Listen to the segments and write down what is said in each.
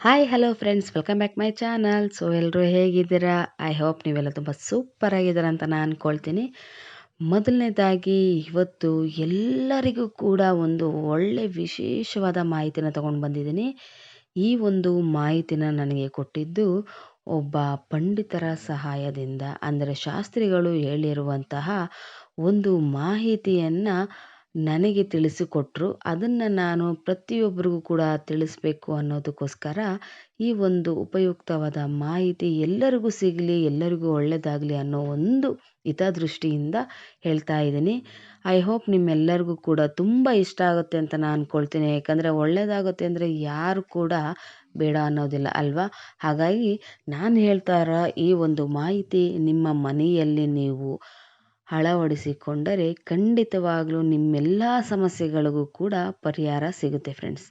Hi hello friends welcome back my channel so ಎಲ್ಲರೂ ಹೇಗಿದ್ದೀರಾ? I hope ನೀವೆಲ್ಲ ತುಂಬ ಸೂಪರ್ ಆಗಿದ್ದೀರಾ ಅಂತ ನಾನು ಅಂದ್ಕೊಳ್ತೀನಿ ಮೊದಲನೇದಾಗಿ, ಇವತ್ತು ಎಲ್ಲರಿಗೂ ಕೂಡ ಒಂದು ಒಳ್ಳೆ ವಿಶೇಷವಾದ ಮಾಹಿತಿನ ತಗೊಂಡು ಬಂದಿದ್ದೀನಿ. ಈ ಒಂದು ಮಾಹಿತಿನ ನನಗೆ ಕೊಟ್ಟಿದ್ದು ಒಬ್ಬ ಪಂಡಿತರ ಸಹಾಯದಿಂದ. ಅಂದರೆ ಶಾಸ್ತ್ರಿಗಳು ಹೇಳಿರುವಂತಹ ಒಂದು ಮಾಹಿತಿಯನ್ನು ನನಗೆ ತಿಳಿಸಿಕೊಟ್ರು. ಅದನ್ನು ನಾನು ಪ್ರತಿಯೊಬ್ಬರಿಗೂ ಕೂಡ ತಿಳಿಸ್ಬೇಕು ಅನ್ನೋದಕ್ಕೋಸ್ಕರ ಈ ಒಂದು ಉಪಯುಕ್ತವಾದ ಮಾಹಿತಿ ಎಲ್ಲರಿಗೂ ಸಿಗಲಿ, ಎಲ್ಲರಿಗೂ ಒಳ್ಳೆಯದಾಗಲಿ ಅನ್ನೋ ಒಂದು ಹಿತದೃಷ್ಟಿಯಿಂದ ಹೇಳ್ತಾ ಇದ್ದೀನಿ. ಐ ಹೋಪ್ ನಿಮ್ಮೆಲ್ಲರಿಗೂ ಕೂಡ ತುಂಬ ಇಷ್ಟ ಆಗುತ್ತೆ ಅಂತ ನಾನು ಅಂದ್ಕೊಳ್ತೀನಿ ಯಾಕಂದರೆ ಒಳ್ಳೆಯದಾಗುತ್ತೆ ಅಂದರೆ ಯಾರು ಕೂಡ ಬೇಡ ಅನ್ನೋದಿಲ್ಲ ಅಲ್ವಾ? ಹಾಗಾಗಿ ನಾನು ಹೇಳ್ತಾ ಇರೋ ಈ ಒಂದು ಮಾಹಿತಿ ನಿಮ್ಮ ಮನೆಯಲ್ಲಿ ನೀವು ಅಳವಡಿಸಿಕೊಂಡರೆ ಖಂಡಿತವಾಗಲೂ ನಿಮ್ಮೆಲ್ಲ ಸಮಸ್ಯೆಗಳಿಗೂ ಕೂಡ ಪರಿಹಾರ ಸಿಗುತ್ತೆ ಫ್ರೆಂಡ್ಸ್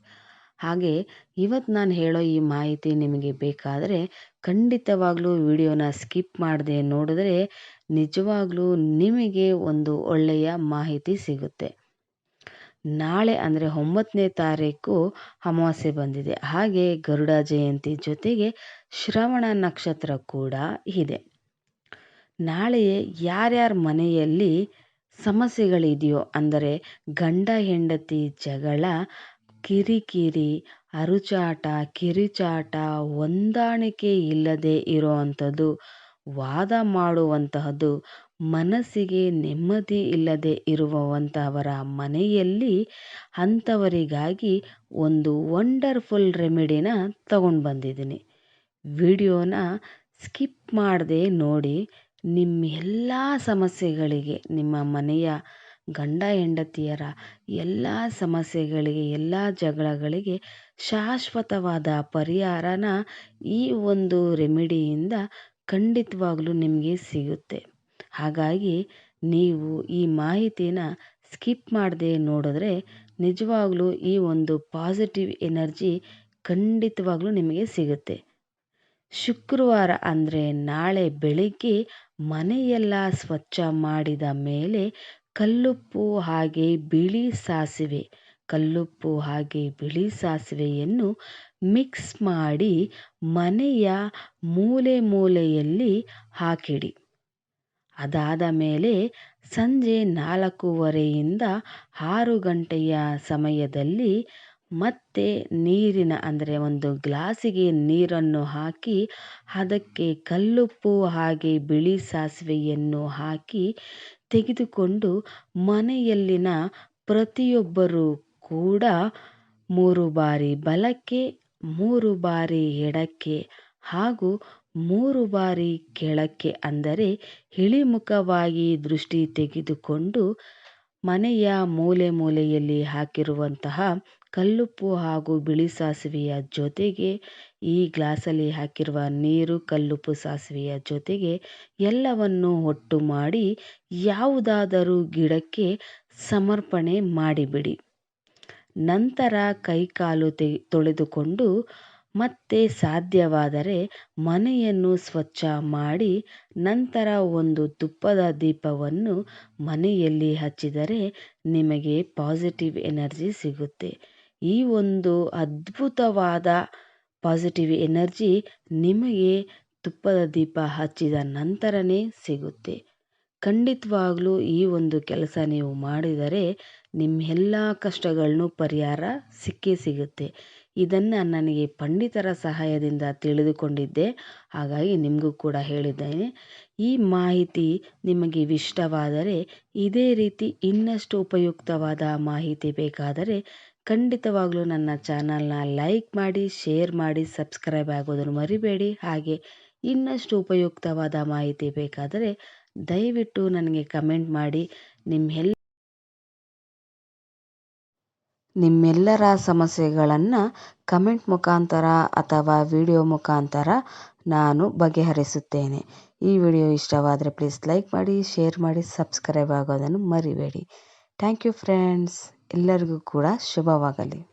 ಹಾಗೆ ಇವತ್ತು ನಾನು ಹೇಳೋ ಈ ಮಾಹಿತಿ ನಿಮಗೆ ಬೇಕಾದರೆ ಖಂಡಿತವಾಗ್ಲೂ ವಿಡಿಯೋನ ಸ್ಕಿಪ್ ಮಾಡದೆ ನೋಡಿದ್ರೆ ನಿಜವಾಗ್ಲೂ ನಿಮಗೆ ಒಂದು ಒಳ್ಳೆಯ ಮಾಹಿತಿ ಸಿಗುತ್ತೆ. ನಾಳೆ ಅಂದರೆ ಒಂಬತ್ತನೇ ತಾರೀಕು ಅಮಾವಾಸ್ಯೆ ಬಂದಿದೆ. ಹಾಗೆ ಗರುಡ ಜಯಂತಿ ಜೊತೆಗೆ ಶ್ರವಣ ನಕ್ಷತ್ರ ಕೂಡ ಇದೆ. ನಾಳೆ ಯಾರ್ಯಾರ ಮನೆಯಲ್ಲಿ ಸಮಸ್ಯೆಗಳಿದೆಯೋ, ಅಂದರೆ ಗಂಡ ಹೆಂಡತಿ ಜಗಳ, ಕಿರಿಕಿರಿ, ಅರುಚಾಟ, ಕಿರಿಚಾಟ, ಹೊಂದಾಣಿಕೆ ಇಲ್ಲದೆ ಇರುವಂಥದ್ದು ವಾದ ಮಾಡುವಂತಹದ್ದು, ಮನಸ್ಸಿಗೆ ನೆಮ್ಮದಿ ಇಲ್ಲದೆ ಇರುವಂಥವರ ಮನೆಯಲ್ಲಿ ಅಂಥವರಿಗಾಗಿ ಒಂದು ವಂಡರ್ಫುಲ್ ರೆಮಿಡಿನ ತಗೊಂಡು ಬಂದಿದ್ದೀನಿ ವಿಡಿಯೋನ ಸ್ಕಿಪ್ ಮಾಡದೆ ನೋಡಿ ನಿಮ್ಮ ಎಲ್ಲ ಸಮಸ್ಯೆಗಳಿಗೆ ನಿಮ್ಮ ಮನೆಯ ಗಂಡ ಹೆಂಡತಿಯರ ಎಲ್ಲ ಸಮಸ್ಯೆಗಳಿಗೆ, ಎಲ್ಲ ಜಗಳಗಳಿಗೆ ಶಾಶ್ವತವಾದ ಪರಿಹಾರನ ಈ ಒಂದು ರೆಮಿಡಿಯಿಂದ ಖಂಡಿತವಾಗ್ಲೂ ನಿಮಗೆ ಸಿಗುತ್ತೆ. ಹಾಗಾಗಿ ನೀವು ಈ ಮಾಹಿತಿನ ಸ್ಕಿಪ್ ಮಾಡದೆ ನೋಡಿದ್ರೆ ನಿಜವಾಗ್ಲೂ ಈ ಒಂದು ಪಾಸಿಟಿವ್ ಎನರ್ಜಿ ಖಂಡಿತವಾಗ್ಲೂ ನಿಮಗೆ ಸಿಗುತ್ತೆ. ಶುಕ್ರವಾರ ಅಂದರೆ ನಾಳೆ ಬೆಳಿಗ್ಗೆ ಮನೆಯೆಲ್ಲ ಸ್ವಚ್ಛ ಮಾಡಿದ ಮೇಲೆ ಕಲ್ಲುಪ್ಪು ಹಾಗೆ ಬಿಳಿ ಸಾಸಿವೆ, ಕಲ್ಲುಪ್ಪು ಹಾಗೆ ಬಿಳಿ ಸಾಸಿವೆಯನ್ನು ಮಿಕ್ಸ್ ಮಾಡಿ ಮನೆಯ ಮೂಲೆ ಮೂಲೆಯಲ್ಲಿ ಹಾಕಿಡಿ. ಅದಾದ ಮೇಲೆ ಸಂಜೆ ನಾಲ್ಕೂವರೆಯಿಂದ ಆರು ಗಂಟೆಯ ಸಮಯದಲ್ಲಿ ಮತ್ತೆ ನೀರಿನ, ಅಂದರೆ ಒಂದು ಗ್ಲಾಸಿಗೆ ನೀರನ್ನು ಹಾಕಿ, ಅದಕ್ಕೆ ಕಲ್ಲುಪ್ಪು ಹಾಗೆ ಬಿಳಿ ಸಾಸಿವೆಯನ್ನು ಹಾಕಿ ತೆಗೆದುಕೊಂಡು ಮನೆಯಲ್ಲಿನ ಪ್ರತಿಯೊಬ್ಬರೂ ಕೂಡ ಮೂರು ಬಾರಿ ಬಲಕ್ಕೆ, ಮೂರು ಬಾರಿ ಎಡಕ್ಕೆ ಹಾಗೂ ಮೂರು ಬಾರಿ ಕೆಳಕ್ಕೆ ಅಂದರೆ ಇಳಿಮುಖವಾಗಿ ದೃಷ್ಟಿ ತೆಗೆದುಕೊಂಡು ಮನೆಯ ಮೂಲೆ ಮೂಲೆಯಲ್ಲಿ ಹಾಕಿರುವಂತಹ ಕಲ್ಲುಪ್ಪು ಹಾಗೂ ಬಿಳಿ ಸಾಸಿವೆಯ ಜೊತೆಗೆ ಈ ಗ್ಲಾಸಲ್ಲಿ ಹಾಕಿರುವ ನೀರು, ಕಲ್ಲುಪ್ಪು ಸಾಸಿವೆಯ ಜೊತೆಗೆ ಎಲ್ಲವನ್ನು ಒಟ್ಟು ಮಾಡಿ ಯಾವುದಾದರೂ ಗಿಡಕ್ಕೆ ಸಮರ್ಪಣೆ ಮಾಡಿಬಿಡಿ. ನಂತರ ಕೈಕಾಲು ತೆ ತೊಳೆದುಕೊಂಡು ಮತ್ತೆ ಸಾಧ್ಯವಾದರೆ ಮನೆಯನ್ನು ಸ್ವಚ್ಛ ಮಾಡಿ ನಂತರ ಒಂದು ತುಪ್ಪದ ದೀಪವನ್ನು ಮನೆಯಲ್ಲಿ ಹಚ್ಚಿದರೆ ನಿಮಗೆ ಪಾಸಿಟಿವ್ ಎನರ್ಜಿ ಸಿಗುತ್ತೆ. ಈ ಒಂದು ಅದ್ಭುತವಾದ ಪಾಸಿಟಿವ್ ಎನರ್ಜಿ ನಿಮಗೆ ತುಪ್ಪದ ದೀಪ ಹಚ್ಚಿದ ನಂತರನೇ ಸಿಗುತ್ತೆ. ಖಂಡಿತವಾಗ್ಲೂ ಈ ಒಂದು ಕೆಲಸ ನೀವು ಮಾಡಿದರೆ ನಿಮ್ಮ ಎಲ್ಲ ಕಷ್ಟಗಳನ್ನು ಪರಿಹಾರ ಸಿಕ್ಕೇ ಸಿಗುತ್ತೆ. ಇದನ್ನು ನನಗೆ ಪಂಡಿತರ ಸಹಾಯದಿಂದ ತಿಳಿದುಕೊಂಡಿದ್ದೆ. ಹಾಗಾಗಿ ನಿಮಗೂ ಕೂಡ ಹೇಳಿದ್ದೇನೆ. ಈ ಮಾಹಿತಿ ನಿಮಗೆ ಇಷ್ಟವಾದರೆ ಇದೇ ರೀತಿ ಇನ್ನಷ್ಟು ಉಪಯುಕ್ತವಾದ ಮಾಹಿತಿ ಬೇಕಾದರೆ ಖಂಡಿತವಾಗಲೂ ನನ್ನ ಚಾನಲ್ನ ಲೈಕ್ ಮಾಡಿ, ಶೇರ್ ಮಾಡಿ, ಸಬ್ಸ್ಕ್ರೈಬ್ ಆಗೋದನ್ನು ಮರಿಬೇಡಿ. ಹಾಗೆ ಇನ್ನಷ್ಟು ಉಪಯುಕ್ತವಾದ ಮಾಹಿತಿ ಬೇಕಾದರೆ ದಯವಿಟ್ಟು ನನಗೆ ಕಮೆಂಟ್ ಮಾಡಿ. ನಿಮ್ಮೆಲ್ಲ ನಿಮ್ಮೆಲ್ಲರ ಸಮಸ್ಯೆಗಳನ್ನು ಕಮೆಂಟ್ ಮುಖಾಂತರ ಅಥವಾ ವಿಡಿಯೋ ಮುಖಾಂತರ ನಾನು ಬಗೆಹರಿಸುತ್ತೇನೆ. ಈ ವಿಡಿಯೋ ಇಷ್ಟವಾದರೆ ಪ್ಲೀಸ್ ಲೈಕ್ ಮಾಡಿ ಶೇರ್ ಮಾಡಿ ಸಬ್ಸ್ಕ್ರೈಬ್ ಆಗೋದನ್ನು ಮರಿಬೇಡಿ. ಥ್ಯಾಂಕ್ ಯು ಫ್ರೆಂಡ್ಸ್ ಎಲ್ಲರಿಗೂ ಕೂಡ ಶುಭವಾಗಲಿ.